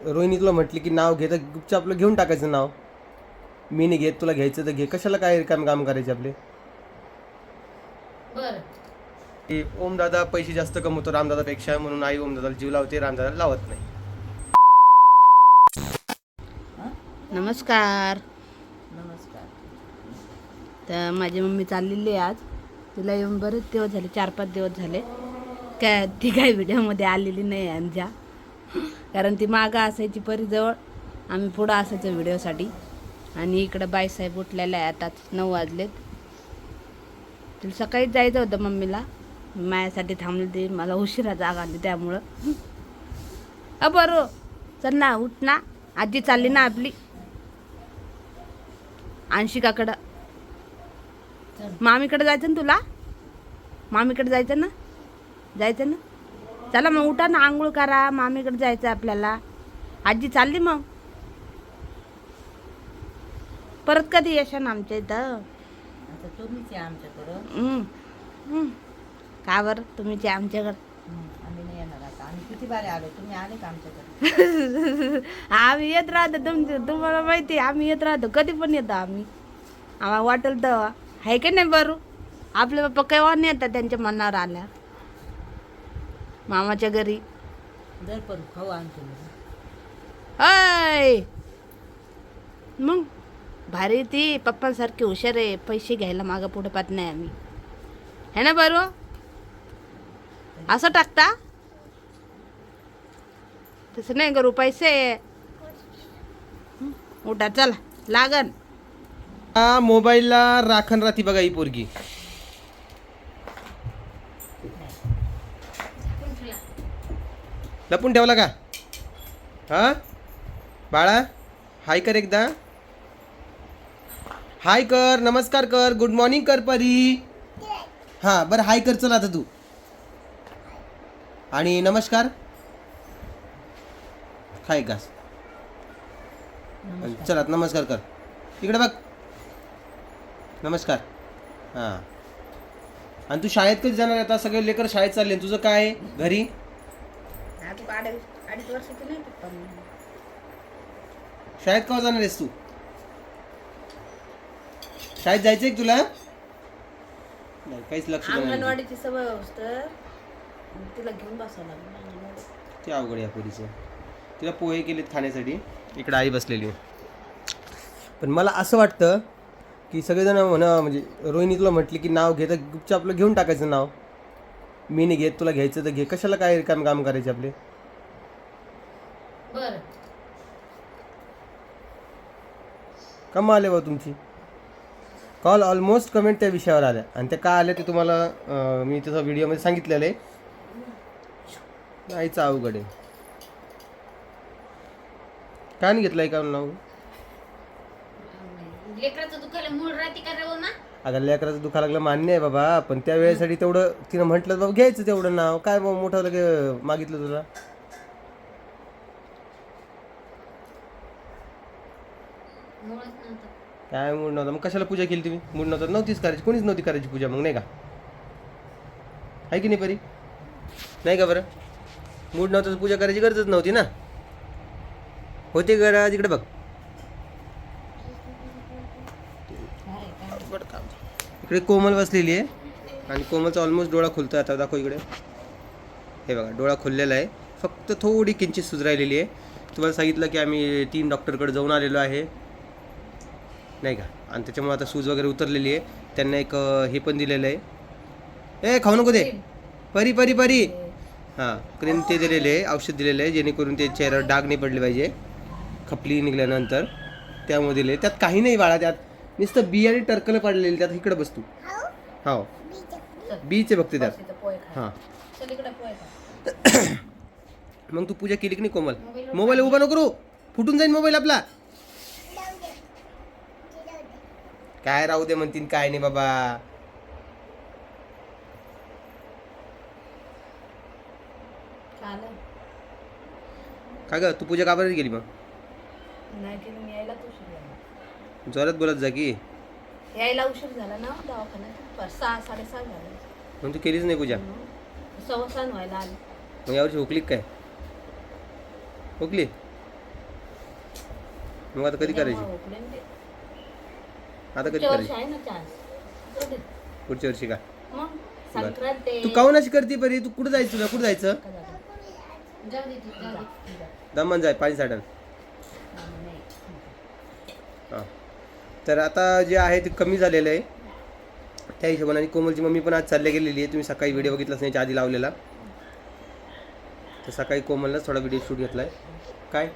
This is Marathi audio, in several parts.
रोहिणी तुला म्हटली की नाव घे तर गुपचाप आपलं घेऊन टाकायचं नाव. मी नाही घेत तुला घ्यायचं तर घे. कशाला काय काम काम करायचे आपले? बर. की ओमदादा पैसे जास्त कमवतो रामदादापेक्षा म्हणून आई ओमदादाला जीव लावते रामदादाला लावत नाही. नमस्कार. नमस्कार. तर माझी मम्मी चाललेली आहे आज. तिला येऊन बरेच दिवस झाले चार पाच दिवस झाले. काय ती काही व्हिडिओमध्ये आलेली नाही आहे आमच्या कारण ती मागं असायची परीजवळ. आम्ही पुढं असायचो व्हिडिओसाठी. आणि इकडं बाईसाहेब उठलेल्या आहे आता नऊ वाजलेत. तिला सकाळीच जायचं होतं मम्मीला. माझ्यासाठी थांबली ती मला उशिरा जाग आली त्यामुळं. अ बरो. चल ना उठ ना. आजी चालली ना आपली. अंशिकाकडं. मामीकडे जायचं ना तुला? मामीकडे जायचं ना? जायचं ना? चला मग उठा ना आंघोळ करा मामीकडे जायचं आपल्याला. आजी चालली मग. परत कधी येशाल ना आमच्या इथं? आता तुम्हीच या आमच्याकडं. का बरं? तुम्हीचे आमच्याकडं. हं, आम्ही नाही येणार आता. आम्ही किती बारे आलो? तुम्ही आले का आमच्याकडे? आम्ही येत राहतो तुमचे तुम्हाला माहिती आहे, आम्ही येत राहतो. कधी पण येतो आम्ही. आम्हाला वाटेल तेव्हा. आहे का नाही बरू? आपले बाप्पा केव्हा नाही येतात त्यांच्या मनावर आल्या मामाच्या घरी. दर पण खाऊ आणतो अय मग? भारी ती. पप्पांसारखी हुशार आहे. पैसे घ्यायला मागं पुढे पाहत नाही आम्ही. है ना बरू? असं टाकता? तसं नाही करू. पैसे उठा चला. लागन. हा मोबाईलला राखण राहती बघा ही पोरगी. लपून ठेवला का? हा? बाळा हाय कर एकदा. हाय कर नमस्कार कर गुड मॉर्निंग कर परी. हा बरं हाय कर चल आता तू. आणि नमस्कार. हाय का? चला नमस्कार कर. इकडे बघ. नमस्कार. हां. आणि तू शाळेत कधी जाणार? आता सगळे लेकर शाळेत चालले. तुझं काय? घरी? अडीच वर्षाची नाही पप्पा शाळेत केव्हा जाणार आहेस तू? शाळेत जायचंय का तुला? नाही काहीच लक्ष देणार नाही. अंगणवाडीची सवय तर तिला घेऊन बसावं लागलं. ते अवघड आहे या पोरीचं. तिला पोहे केलेत खाण्यासाठी. इकडे आई बसलेली आहे. पण मला असं वाटतं की सगळेजण म्हणा म्हणजे रोहिणी तुला म्हटली की नाव घे तर गुपचाप आपलं घेऊन टाकायचं नाव. मी नाही घेत तुला घ्यायचं तर घे. कशाला काय काम काम करायचे आपले? बर. कमा आले बा तुमची. कॉल ऑलमोस्ट कमेंट त्या विषयावर आल्या. आणि त्या का आल्या ते तुम्हाला अं, मी तसं व्हिडिओमध्ये सांगितलेलं आहे. नाहीच अवघड आहे. काय नाही घेतलं का नाव? लेकराचं दुखायला मूळ राहते का ना अगं लेकराचं दुखा लागलं मान्य आहे बाबा पण त्या वेळेसाठी तेवढं तिनं म्हटलं बाबा घ्यायचं तेवढं नाव. काय बाबा मोठं लगे मागितलं तुला? नव्हतं. काय मूड नव्हतं? मग कशाला पूजा केली तुम्ही? मूड नव्हतं. नव्हतीच करायची. कोणीच नव्हती करायची पूजा मग नाही का? आहे की नाही परी? नाही का बरं? मूड नव्हतं तर पूजा करायची गरजच नव्हती ना? होते गरज? इकडे बघ. इकडे कोमल बसलेली आहे. आणि कोमलचा ऑलमोस्ट डोळा खुलतो आता दाखव इकडे. हे बघा डोळा खुललेला आहे. फक्त थोडी किंचित सुधरायलेली आहे. तुम्हाला सांगितलं की आम्ही तीन डॉक्टरकडे जाऊन आलेलो आहे. नाही का? आणि त्याच्यामुळे आता सूज वगैरे उतरलेली आहे. त्यांना एक हे पण दिलेलं आहे. ए खाऊ नको दे परी परी परी. हां क्रीम ते दिलेले आहे औषध दिलेलं आहे जेणेकरून ते चेहऱ्यावर डाग नाही पडले पाहिजे. खपली निघाल्यानंतर त्यामुळे दिले त्यात काही नाही बाळा त्यात नुसतं बी आणि टर्कलं पडलेली त्यात इकडे बसतो हो. बीचे बघते त्यात. हां. मग तू पूजा केली की नाही कोमल? मोबाईल उभा नको करू. फुटून जाईल मोबाईल आपला. काय राहू दे म्हणतीन काय नाही बाबा. का ग? तू पूजा का बरं गेली मग जोरात बोलत जा की. यायला उशीर झाला ना दवाखान्यात. सहा साडेसहा झाले. मग तू केलीच नाही पूजा. सव्वा सहा व्हायला आले. मग यावर्षी हुकली काय? हुकली? मग आता कधी करायची? आता कधी करायची आहे ना चान्स पुढच्या वर्षी का? मग संक्रांत आहे. तू काऊन अशी करते बरी? तू कुठं जायचं तुला? कुठं जायचं. दमन जाय पाणी साठण. हां. तर आता जे आहे ते कमी झालेलं आहे. त्या हिशोबाने आणि कोमलची मम्मी पण आज चालल्या गेलेली आहे. तुम्ही सकाळी व्हिडिओ बघितलाच नाही आधी लावलेला. तर सकाळी कोमलनंच थोडा व्हिडिओ शूट घेतला आहे काय?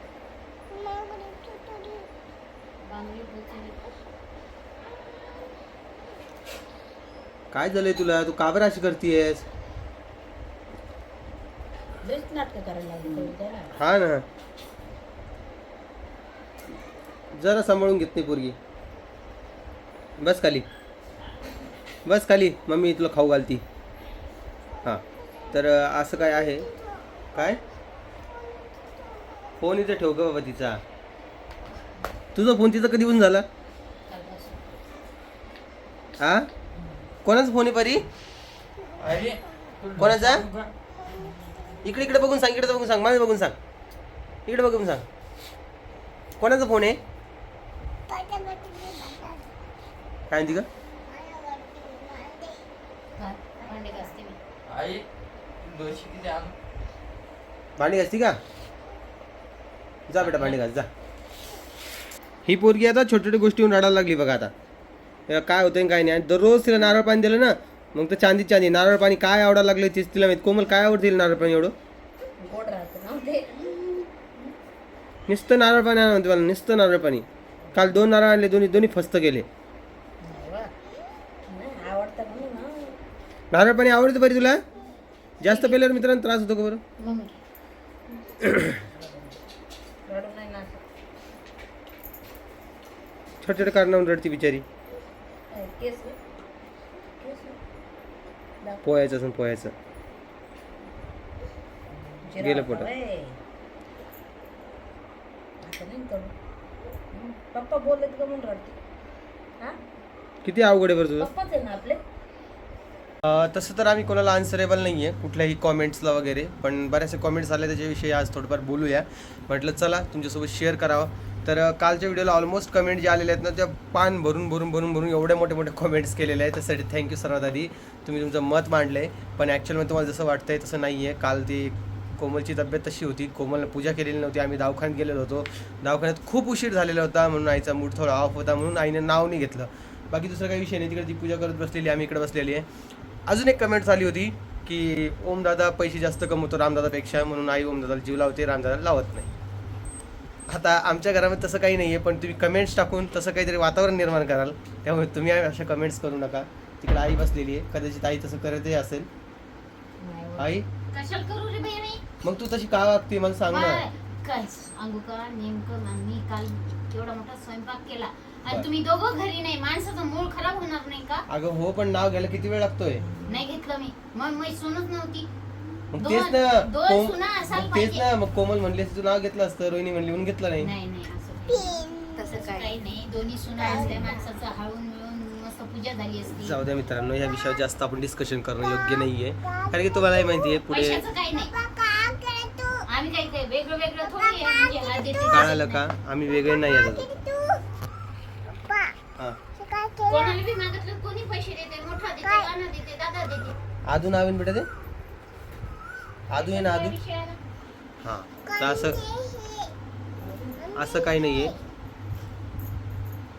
काय झालंय तुला? तू का बरं अशी करतेयस? लयच नाटकं करायला लागली तेवढी द्या ना. हा ना. जरा सांभाळून घेत नाही पोरगी. बस खाली. बस खाली. मम्मी तुला खाऊ घालती. हां. तर अं, असं काय आहे? काय? फोन इथं ठेव ग बाबा तिचा. तुझा फोन तिचा कधी पण झाला? हा कोणाचा फोन आहे परी? कोणाचा? इकडे इकडे बघून सांग इकडे बघून सांग माझं बघून सांग. इकडे बघून सांग. कोणाचा फोन आहे? काय म्हणती का काय? भांडे घासते का? जा बेटा भांडी घास जा. ही पोरगी आता छोट्या छोट्या गोष्टीहून रडायला लागली बघा आता. काय होतं काय नाही. आणि दररोज तिला नारळ पाणी दिलं ना मग तर चांदी चांदी. नारळ पाणी काय आवडायला लागलं तेच तिला माहीत? कोमल काय आवडते तिला नारळ पाणी एवढं? गोड राहतं ना ते. नुसतं नारळ पाणी आणा म्हणते मला नुसतं नारळ पाणी. काल दोन नारळ आणले दोन्ही दोन्ही फस्त गेले नाही वा. नाही, आवडतं म्हणून ना. नारळ पाणी आवडतं बरी तुला? जास्त पेल्यावर मित्रांनो त्रास होतो का बरं? मम्मी. रडू नाही ना असं. छोट्या छोट्या कारणावरून रडती बिचारी काय, केस ना? केस ना? दाखव. पोहायचं असून पोहायचं. गेलं हं. पप्पा का म्हणून रडते. किती अवघड आहे बरं तुझं? पप्पाच आहे ना आपले? तसं तर आम्ही कोणाला आन्सरेबल नाही आहे कुठल्याही कॉमेंट्सला वगैरे. पण बऱ्याचशा कॉमेंट्स आले त्याच्याविषयी आज थोडंफार बोलूया. म्हटलं चला तुमच्यासोबत शेअर करावं. तर कालच्या व्हिडिओला ऑलमोस्ट कमेंट जे आलेले आहेत ना त्या पान भरून भरून भरून भरून एवढे मोठे मोठे कमेंट्स केलेले आहेत. त्यासाठी थँक्यू सर्वात आधी. तुम्ही तुमचं मत मांडलं आहे पण ॲक्च्युअलमध्ये तुम्हाला जसं वाटतं आहे तसं नाही आहे काल ती कोमलची तब्येत तशी होती. कोमलनं पूजा केलेली नव्हती. आम्ही दवाखान्यात गेलेलो होतो. दवाखान्यात खूप उशीर झालेला होता म्हणून आईचा मूड थोडा ऑफ होता म्हणून आईने नाव नाही घेतलं. बाकी दुसरा काही विषय नाही. तिकडे ती पूजा करत बसलेली. आम्ही इकडे बसलेली आहे. अजून एक कमेंट झाली होती की ओमदादा पैसे जास्त कमवतो रामदादापेक्षा म्हणून आई ओमदादाला जीव लावते. रामदादाला लावत नाही. आता आमच्या घरामध्ये तसं काही नाही आहे पण तुम्ही कमेंट्स टाकून तसं काहीतरी वातावरण निर्माण कराल. त्यामुळे तुम्ही अशा कमेंट्स करू नका. तिकडे आई बसलेली आहे. कदाचित आई तसं करतही असेल. आई? कशाला करू रे बाई मी मग तू तशी का वागते मला सांग ना. काय काय सांगू का नेमकं ना मी काल एवढा मोठा स्वयंपाक केला. आणि तुम्ही दोघं घरी नाही. माणसाचं मूळ खराब होणार नाही का? अगं हो पण नाव घ्यायला किती वेळ लागतोय? नाही घेतलं मी. मग मी सुनच नव्हती. मग तेच ना दोन कोम- सुना असायला मग तेच पाहिजे. ना मग कोमल म्हणली असती तू नाव घेतलं असतं रोहिणी म्हणली म्हणून घेतलं नाही. नाही नाही असं काही- तसं असं काय काही नाही. दोन्ही सुना असल्या माणसाचं हळून मिळून मस्त पूजा झाली असती. जाऊ द्या मित्रांनो या विषयावर जास्त आपण डिस्कशन करणं योग्य नाहीये. कारण की तुम्हालाही माहिती आहे पुढे पैशाचं काही नाही. आम्ही काही काही वेगळं वेगळं थोडी आहे. म्हणजे हा देते, कळालं का? नाही. आम्ही वेगळे नाही आहेत अजून. हा. कोणाला बी मागितलं कोणी पैसे देते मोठा देते गाणं देते दादा देते. आदू नावीन बेटा ते? आदू आहे ना ना. हा तर असं असं काही नाही आहे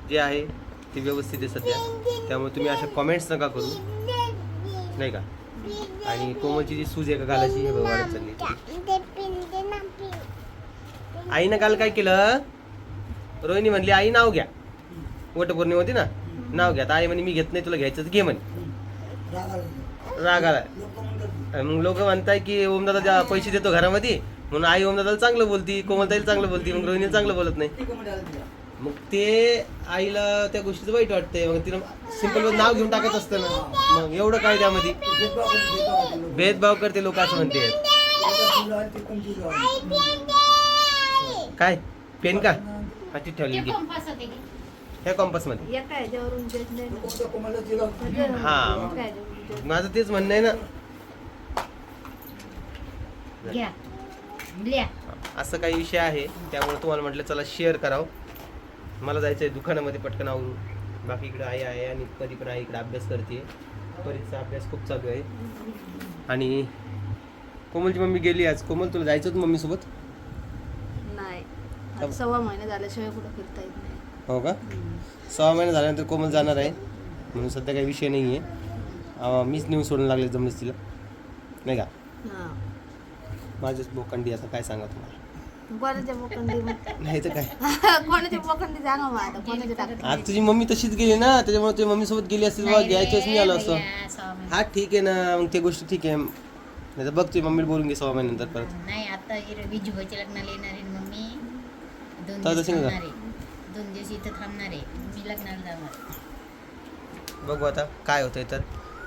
जे आहे ते व्यवस्थित आहे सध्या. त्यामुळे तुम्ही अशा कॉमेंट्स नका करू. नाही का? आणि कोमलची जी सूज आहे का गालाची हे वाढत चालली आईनं काल काय केलं? रोहिणी म्हणली आई नाव घ्या. वटपौर्णिमा होती ना? नाव घ्या. आई म्हणे मी घेत नाही तुला घ्यायचं तर घे म्हणे. राग आला मग लोक म्हणताय की ओमदादा ज्या पैसे देतो घरामध्ये म्हणून आई ओमदादाला चांगलं बोलती कोमलताईला चांगलं बोलती मग रोहिणी चांगलं बोलत नाही. मग ते आईला त्या गोष्टीचं वाईट वाटतंय. मग तिनं सिंपल नाव घेऊन टाकत असतं ना. मग एवढं काय त्यामध्ये? भेदभाव करते लोक असं म्हणते. काय? पेन का? हा ठेवली होते की. ह्या कॉम्पसमध्ये. हा. माझं तेच म्हणणं आहे ना. घ्या. लिया असं काही विषय आहे. त्यामुळे तुम्हाला म्हटलं चला शेअर करावं. मला जायचं आहे दुकानामध्ये पटकन आवरून. बाकी इकडे आई आहे आणि परी पण आहे इकडे अभ्यास करते परीचा अभ्यास खूप चालू आहे. आणि कोमलची मम्मी गेली आज. कोमल तुला जायचं होतं मम्मीसोबत? नाही. सव्वा महिना झाल्याशिवाय कुठं फिरता येत नाही. हो का? सहा महिने झाल्यानंतर कोमल जाणार आहे. म्हणून सध्या काही विषय नाही आहे मीच नेऊन सोडून लागले जमलीस तिला. नाही का? माझ्याच बोकंडी आता काय सांगा तुम्हाला? कोणाच्या बोकंडी मग नाही तर काय? कोणाच्या बोकंडी सांगा मग आता कोणाच्या टाकत आज तुझी मम्मी तशीच गेली ना त्याच्यामुळे तुझ्या मम्मी सोबत गेली असती बाबा घ्यायचंच मी आलो महिने. हा ठीक आहे ना मग ते गोष्ट ठीक आहे. नाही तर बघ तुझी मम्मी बोलून घे सहा महिन्यानंतर परत. नाही आता विजूभाईच्या लग्नाला येणार आहे ना मम्मी. दोन तर दिवस तशी नाही का? थांबणार आहे. दोन दिवस इथं थांबणार आहे. मी लग्नाला जाणार बघू आता काय होतंय तर.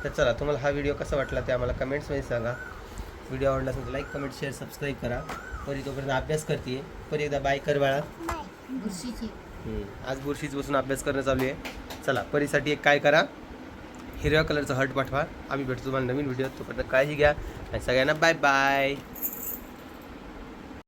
तर चला तुम्हाला हा व्हिडिओ कसा वाटला ते आम्हाला कमेंट्समध्ये सांगा. व्हिडिओ आवडला असेल तर लाईक कमेंट शेअर सबस्क्राईब करा. परी तोपर्यंत अभ्यास करते परी एकदा बाय कर बाळा. आज बुरशीच बसून अभ्यास करणं चालू आहे. चला परीसाठी एक काय करा? हिरव्या कलरचा हर्ट पाठवा. आम्ही भेटतो तुम्हाला नवीन व्हिडिओ तोपर्यंत काळजी घ्या. आणि सगळ्यांना बाय बाय